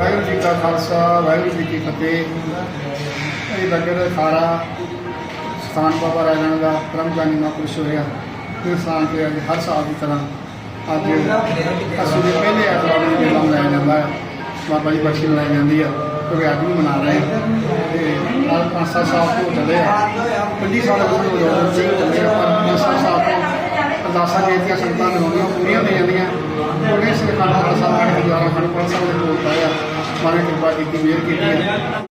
ਵਾਹਿਗੁਰੂ ਜੀ ਕਾ ਖਾਲਸਾ ਵਾਹਿਗੁਰੂ ਜੀ ਕੀ ਫਤਿਹ। ਇਹ ਨਗਰ ਖਾਰਾ ਸਥਾਨ ਬਾਬਾ ਰਾਜਨ ਦਾ ਬ੍ਰਹਮਜਾਨੀ ਮਹਾਂਪੁਰਸ਼ ਹੋਇਆ। ਇਸ ਸਥਾਨ ਤੇ ਅੱਜ ਹਰ ਸਾਲ ਦੀ ਤਰ੍ਹਾਂ ਅੱਜ ਅਸੀਂ ਦੇ ਪਹਿਲੇ ਐਤਵਾਰ ਨੂੰ ਮੇਲਾ ਮਨਾਇਆ ਜਾਂਦਾ ਹੈ। ਬਾਬਾ ਜੀ ਬਖਸ਼ੀ ਮਨਾਈ ਜਾਂਦੀ ਹੈ ਕਿਉਂਕਿ ਅੱਜ ਵੀ ਮਨਾ ਰਹੇ ਹਾਂ। ਤੇ ਨਾਲ ਪੰਜ ਸੱਤ ਸਾਲ ਤੋਂ ਚੱਲੇ ਆ। 25 ਸਾਲ ਤੋਂ ਚੱਲੇ ਆ, ਪੰਜ ਸੱਤ ਸਾਲ ਤੋਂ ਅਰਦਾਸਾਂ ਬੇਨਤੀਆਂ ਸੰਗਤਾਂ ਨੂੰ ਹੋਣੀਆਂ ਪੂਰੀਆਂ ਹੋ ਜਾਂਦੀਆਂ। ਉਹਨੇ ਸਿਰਫ ਖਾਣਾ ਸਾਹਿਬ ਨੇ ਗੁਰਦੁਆਰਾ ਖੰਡਪੁਰ ਸਾਹਿਬ ਦੇ ਕੋਲ ਪਾਇਆ माने कृपा की मेहर की